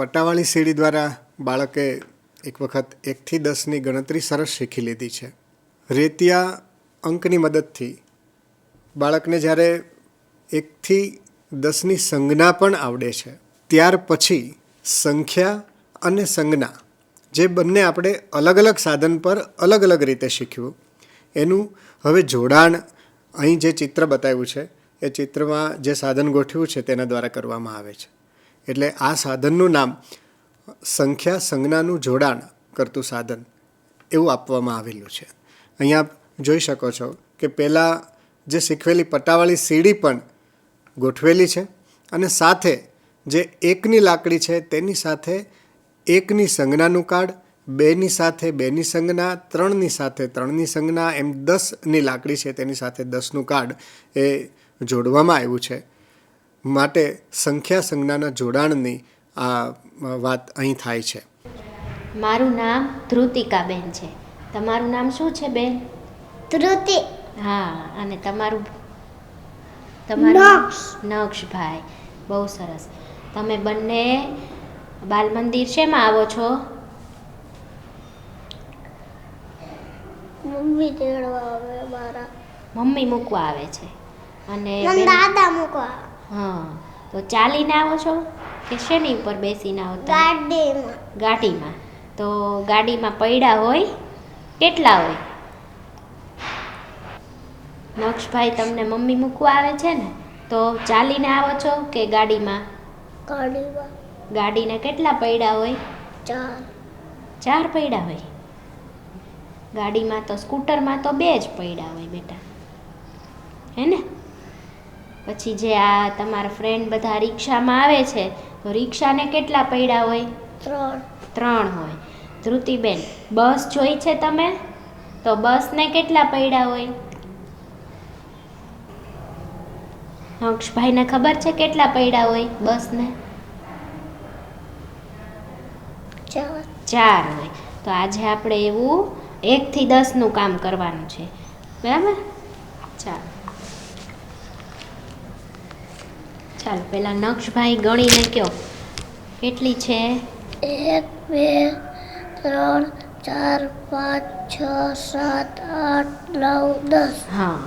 પટ્ટાવાળી સીડી દ્વારા બાળકે એક વખત એકથી દસની ગણતરી સરસ શીખી લીધી છે. રેતિયા અંકની મદદથી બાળકને જ્યારે એકથી દસની સંજ્ઞા પણ આવડે છે, ત્યાર પછી સંખ્યા અને સંજ્ઞા જે બંને આપણે અલગ અલગ સાધન પર અલગ અલગ રીતે શીખ્યું એનું હવે જોડાણ અહીં જે ચિત્ર બતાવ્યું છે, એ ચિત્રમાં જે સાધન ગોઠવ્યું છે તેના દ્વારા કરવામાં આવે છે. એટલે આ સાધનનું નામ સંખ્યા સંજ્ઞાનું જોડાણ કરતું સાધન એવું આપવામાં આવેલું છે. અહીંયા જોઈ શકો છો કે પહેલાં જે શીખવેલી પટ્ટાવાળી સીડી પણ ગોઠવેલી છે અને સાથે જે એકની લાકડી છે તેની સાથે એકની સંજ્ઞાનું કાર્ડ, બેની સાથે બેની સંજ્ઞા, ત્રણની સાથે ત્રણની સંજ્ઞા, એમ દસની લાકડી છે તેની સાથે દસનું કાર્ડ એ જોડવામાં આવ્યું છે. માટે સંખ્યા સંજ્ઞાના જોડાણની આ વાત અહીં થાય છે. મારું નામ ધ્રુતિકાબેન છે. તમારું નામ શું છે બેન? ધ્રુતિ હા અને તમારું તમારું નક્ષભાઈ. બહુ સરસ. તમે બંને બાલ મંદિર શેમાં આવો છો? મમ્મી તેડવા આવે મારા. મમ્મી મૂકવા આવે છે. અને દાદા મૂકવા હા તો ચાલીને આવો છો કે શેની ઉપર બેસીને આવો ગાડીમાં. ગાડીમાં. તો ગાડીમાં પૈડા હોય કેટલા હોય? નક્ષભાઈ તમને મમ્મી મૂકવા આવે છે ને તો ચાલીને આવો છો કે ગાડીમાં? ગાડીમાં. ગાડીને કેટલા પૈડા હોય? ચાર. ચાર પૈડા હોય? ગાડીમાં તો સ્કૂટરમાં તો બે જ પૈડા હોય બેટા. હે ને? પછી જે આ તમારા ફ્રેન્ડ બધા રિક્ષામાં આવે છે તો રિક્ષાને કેટલા પૈડા હોય? ત્રણ. ત્રણ હોય. ધ્રુતિબેન બસ જોઈ છે તમે? તો બસને કેટલા પૈડા હોય? હક્ષભાઈને ખબર છે કેટલા પૈડા હોય બસને? ચાર. ચાર હોય. તો આજે આપણે એવું એકથી દસનું કામ કરવાનું છે. બરાબર? ચાલો. ચાલો પેલા નક્ષભાઈ ગણીને કયો. કેટલી છે? એક બે ત્રણ ચાર પાંચ છ સાત આઠ નવ દસ. હા.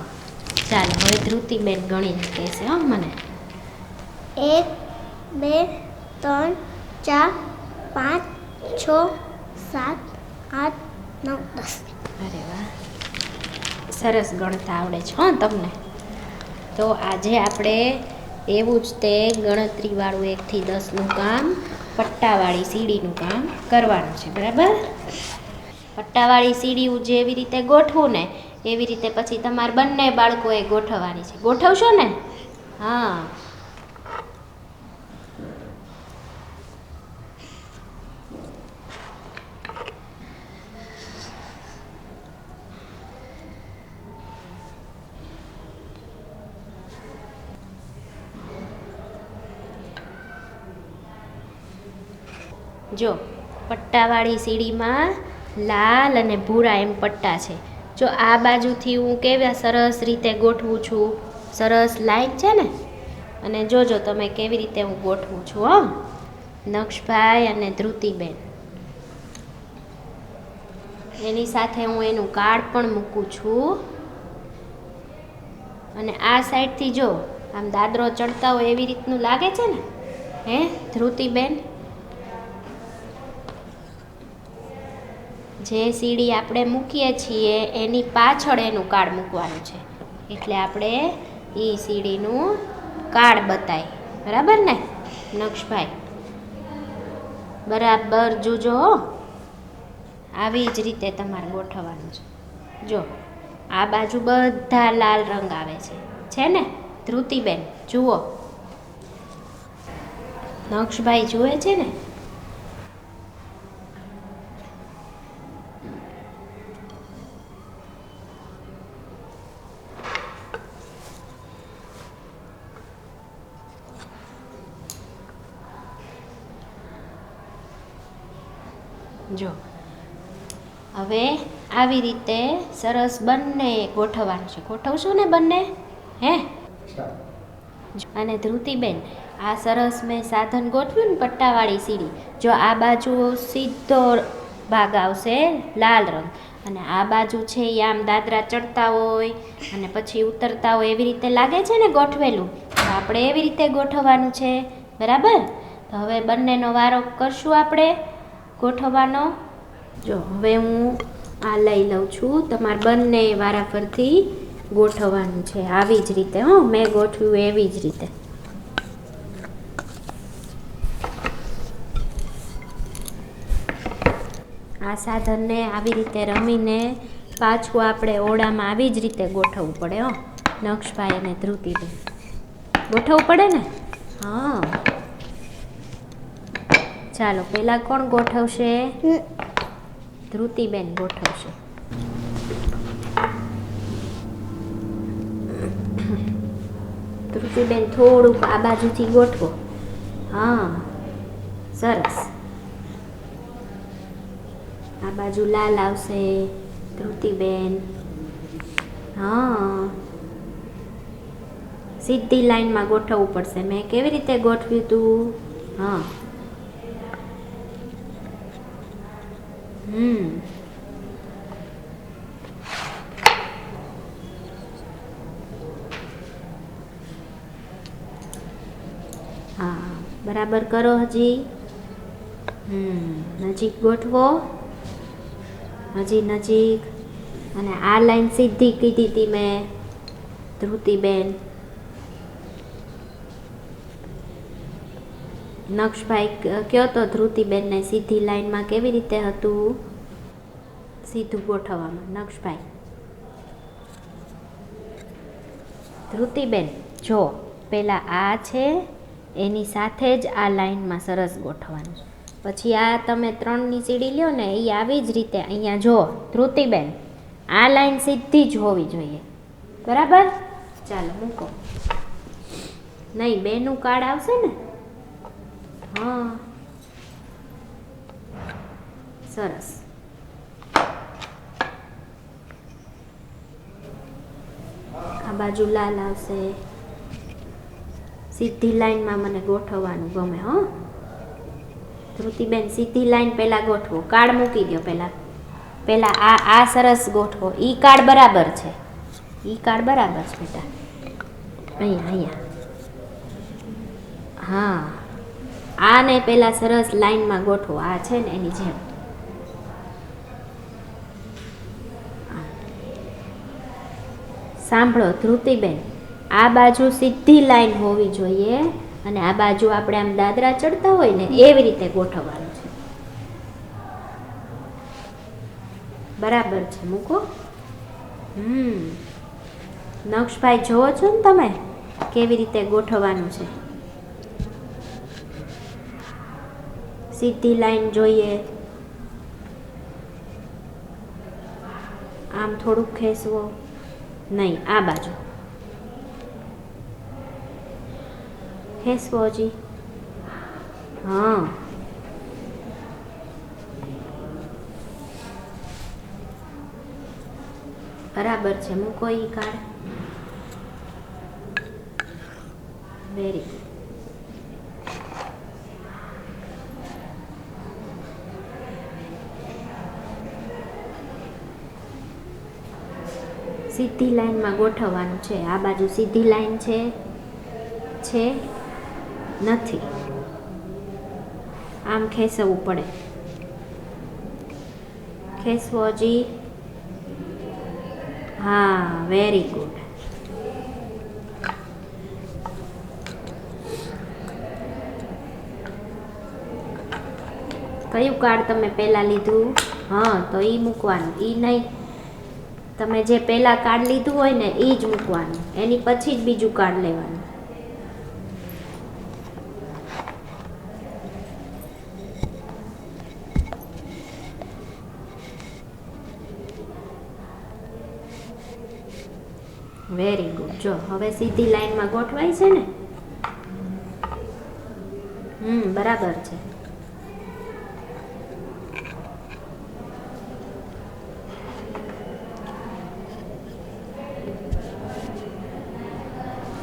ચાલો હવે ધ્રુતિબેન ગણીને કહેશે હો મને. એક બે ત્રણ ચાર પાંચ છ સાત આઠ નવ દસ. અરે વાહ. સરસ ગણતા આવડે છે હો તમને. તો આજે આપણે એવું જ તે ગણતરીવાળું એકથી દસનું કામ, પટ્ટાવાળી સીડીનું કામ કરવાનું છે, બરાબર? પટ્ટાવાળી સીડી જેવી રીતે ગોઠવું ને, એવી રીતે પછી તમારે બંને બાળકોએ ગોઠવવાની છે. ગોઠવશો ને? હા. જો, પટ્ટાવાળી સીડીમાં લાલ અને ભૂરા એમ પટ્ટા છે. જો આ બાજુથી હું કેવા સરસ રીતે ગોઠવું છું, સરસ લાઈન છે ને? અને જોજો તમે કેવી રીતે હું ગોઠવું છું હો. નક્ષભાઈ અને ધ્રુતિબેન. એની સાથે હું એનું કાર્ડ પણ મૂકું છું. અને આ સાઈડથી જો, આમ દાદરો ચડતા હોય એવી રીતનું લાગે છે ને? હે, ધ્રુતિબેન? જે સીડી આપણે મૂકીએ છીએ, એની પાછળ એનું કાર્ડ મૂકવાનું છે. એટલે આપણે એ સીડીનું કાર્ડ બતાય. બરાબર ને નક્ષભાઈ બરાબર, જોજો હો. આવી જ રીતે તમારે ગોઠવવાનું છે. જો, આ બાજુ બધા લાલ રંગ આવે છે. છે ને, ધ્રુતિબેન? જુઓ. નક્ષભાઈ જુએ છે ને? જો. હવે આવી રીતે સરસ બંને ગોઠવવાનું છે. ગોઠવશો ને બંને? હે? અને ધ્રુતિબેન આ સરસ મેં સાધન ગોઠવ્યું ને પટ્ટાવાળી સીડી. જો આ બાજુ સીધો ભાગ આવશે લાલ રંગ. અને આ બાજુ છે એ આમ દાદરા ચડતા હોય અને પછી ઉતરતા હોય એવી રીતે લાગે છે ને ગોઠવેલું? તો આપણે એવી રીતે ગોઠવવાનું છે. બરાબર? તો હવે બંનેનો વારો કરશું આપણે. ગોઠવવાનો? જો, હવે હું આ લઈ લઉં છું. તમારે બંને વારાફરથી ગોઠવવાનું છે, આવી જ રીતે, હો. મેં ગોઠવ્યું એવી જ રીતે. આ સાધનને આવી રીતે રમીને પાછું આપણે ઓળામાં આવી જ રીતે ગોઠવવું પડે, હો. નક્ષભાઈ અને ધ્રુતિબેન. ગોઠવવું પડે ને? હા. ચાલો પહેલાં કોણ ગોઠવશે? ધ્રુતિબેન ગોઠવશે. ધ્રુતિબેન થોડુંક આ બાજુથી ગોઠવો. હા સરસ. આ બાજુ લાલ આવશે ધ્રુતિબેન. હા. સીધી લાઈનમાં ગોઠવવું પડશે. મેં કેવી રીતે ગોઠવ્યું તું? હા. હમ. હા, બરાબર કરો હજી. હમ, નજીક ગોઠવો. હજી નજીક. અને આ લાઈન સીધી કીધી હતી મેં ધ્રુતિબેન નક્ષભાઈ કયો તો ધ્રુતિબેનને સીધી લાઈનમાં કેવી રીતે હતું? સીધું ગોઠવવામાં. નક્ષભાઈ ધ્રુતિબેન, જો પહેલાં આ છે, એની સાથે જ આ લાઈનમાં સરસ ગોઠવવાનું. પછી આ તમે ત્રણની સીડી લ્યો ને એ આવી જ રીતે અહીંયા જો, ધ્રુતિબેન, આ લાઈન સીધી જ હોવી જોઈએ. બરાબર? ચાલો, મૂકો. નહીં, બેનું કાર્ડ આવશે ને? હા. સરસ. આ બાજુ લાલ આવશે. સીધી લાઈનમાં મને ગોઠવવાનું ગમે, હો. ધ્રુતિબેન સીધી લાઈન પહેલાં ગોઠવો. કાર્ડ મૂકી દો પહેલાં. પહેલાં આ આ સરસ ગોઠવો. ઈ કાર્ડ બરાબર છે. ઈ કાર્ડ બરાબર છે, બેટા. અહીંયા અહીંયા. હા. આને પહેલાં સરસ લાઈનમાં ગોઠવો. આ છે ને એની જેમ. સાંભળો, ધ્રુતિબેન, આ બાજુ સીધી લાઈન હોવી જોઈએ અને આ બાજુ આપણે આમ દાદરા ચડતા હોય ને એવી રીતે ગોઠવવાનું છે. બરાબર છે, મૂકો. હમ. નક્ષભાઈ જોવો છો ને તમે? કેવી રીતે ગોઠવવાનું છે? સીધી લાઈન જોઈએ. આમ થોડુંક ખેંચવો. નહીં, આ બાજુ. ખેંચવો હજી. હા. બરાબર છે, મૂકો ઈ કાર્ડ વેરી ગુડ સીધી લાઈનમાં ગોઠવવાનું છે. આ બાજુ સીધી લાઈન છે છે, નથી. આમ ખેંચવું પડે. ખેંચવો હજી. હા વેરી ગુડ કયું કાર્ડ તમે પહેલાં લીધું? હા, તો એ મૂકવાનું. એ નહીં. તમે જે પહેલાં કાર્ડ લીધું હોય ને એ જ મૂકવાનું. એની પછી જ બીજું કાર્ડ લેવાનું. વેરી ગુડ જો, હવે સીધી લાઈનમાં ગોઠવાય છે ને? હમ, બરાબર છે.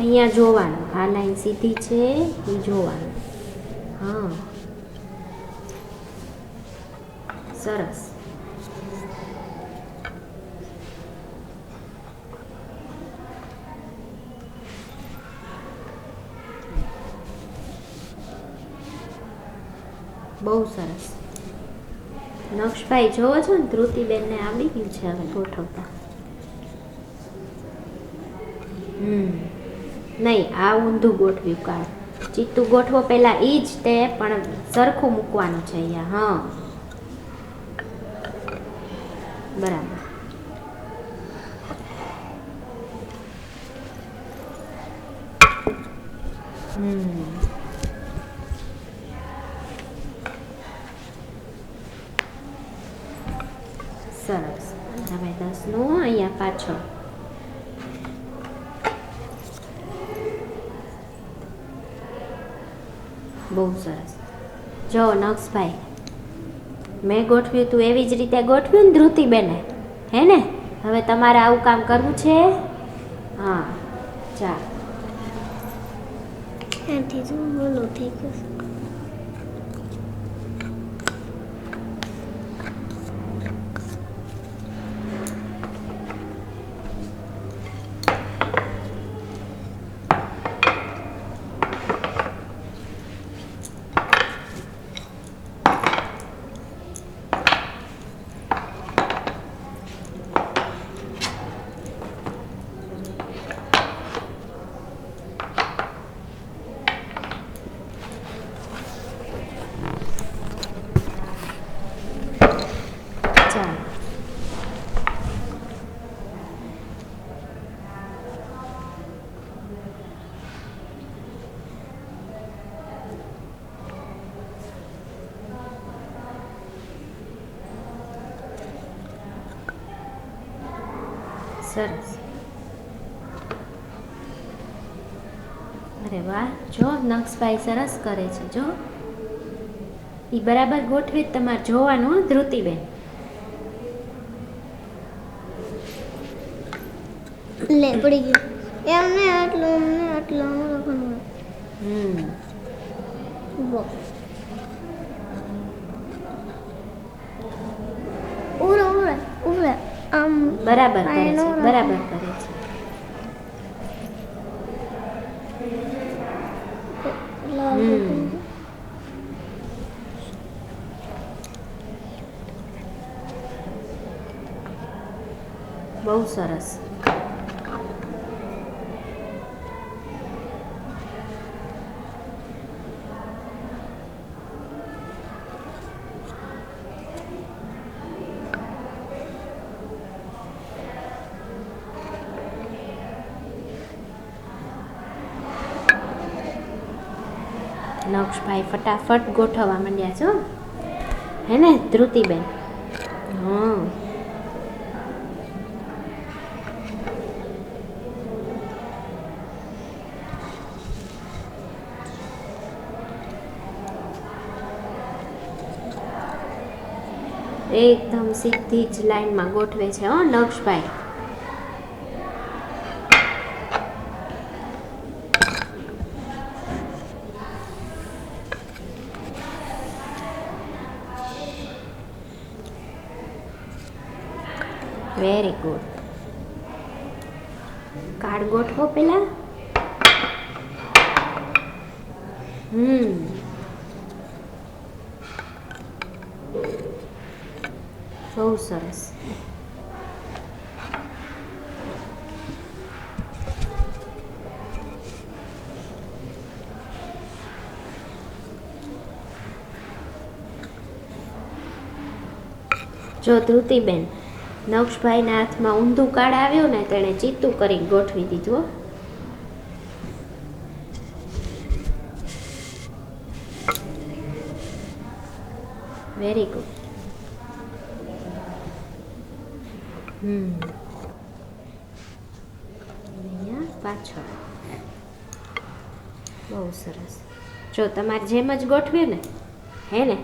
અહીંયા જોવાનું. આ લાઈન સીધી છે, એ જોવાનું. હા. સરસ. બહુ સરસ. નક્ષભાઈ જોવો છો ને ધૃતિબેનને આવડી ગયું છે હવે ગોઠવતા. હમ. નહીં, આ ઊંધું ગોઠવ્યું કાળ. ચિત્તું ગોઠવો પહેલાં એ જ તે, પણ સરખું મૂકવાનું છે અહીંયા, હા. બરાબર. હમ. સરસ. હવે દસનું અહીંયા પાછળ. બહુ સરસ. જો, નક્ષભાઈ, મેં ગોઠવ્યું તું એવી જ રીતે ગોઠવ્યું ને ધ્રુતિબેને હે ને? હવે તમારે આવું કામ કરવું છે? હા, ચાલ. બોલો થઈ ગયું ચાલ સરસ અરે વાહ જો નક્ષભાઈ સરસ કરે છે જો. એ બરાબર ગોઠવી તમારે જોવાનું ધ્રુતિબેન. લે પડી ગયું. એમને આટલું એમને આટલું લખવાનું હમ. ઉરે ઉરે ઉરે આમ બરાબર કરે છે બરાબર કરે છે લાલ હમ. બહુ સરસ. નક્ષભાઈ ફટાફટ ગોઠવવા માંડ્યા છો હે ને? ધ્રુતિબેન. હા એકદમ સીધી જ લાઈનમાં ગોઠવે છે હો નક્ષભાઈ વેરી ગુડ કાર્ડ ગોઠવો પેલા હમ બહુ સરસ. જો ધૃતિબેન નક્ષભાઈના હાથમાં ઊંધું કાર્ડ આવ્યું ને, તેણે ચીતું કરી ગોઠવી દીધું વેરી ગુડ હમ અહીંયા પાછળ. બહુ સરસ. જો તમારે જેમ જ ગોઠવે ને હે ને?